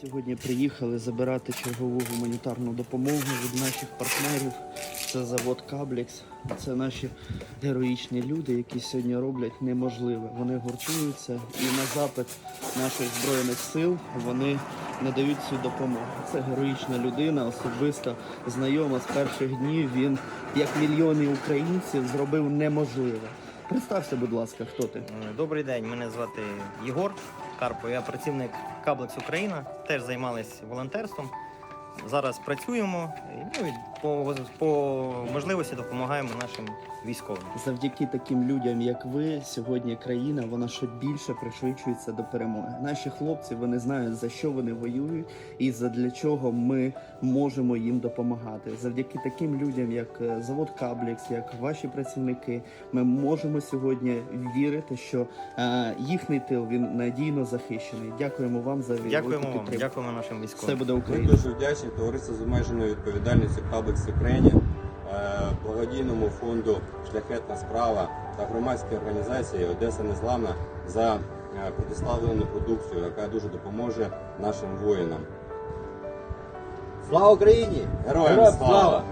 Сьогодні приїхали забирати чергову гуманітарну допомогу від наших партнерів. Це завод Каблікс. Це наші героїчні люди, які сьогодні роблять неможливе. Вони гуртуються і на запит наших збройних сил вони надають цю допомогу. Це героїчна людина, особисто знайома з перших днів. Він, як мільйони українців, зробив неможливе. Представся, будь ласка, хто ти? Е, Добрий день, мене звати Єгор Карпо. Я працівник Каблекс Україна. Теж займалися волонтерством. Зараз працюємо і, ну, і по, по можливості допомагаємо нашим військовим. Завдяки таким людям, як ви, сьогодні країна вона ще більше пришвидшується до перемоги. Наші хлопці вони знають за що вони воюють і задля чого ми можемо їм допомагати. Завдяки таким людям, як е, завод Каблікс, як ваші працівники, ми можемо сьогодні вірити, що е, їхній тил він надійно захищений. Дякуємо вам за Дякуємо вам, підтримку. дякуємо нашим Все військовим. буде Ми Україна. дуже вдячні товариству з обмеженою відповідальністю Public Україні, е, благодійному фонду Шляхетна справа та громадській організації Одеса Незламна за протиславлену продукцію, яка дуже допоможе нашим воїнам. Слава Україні! Героям слава!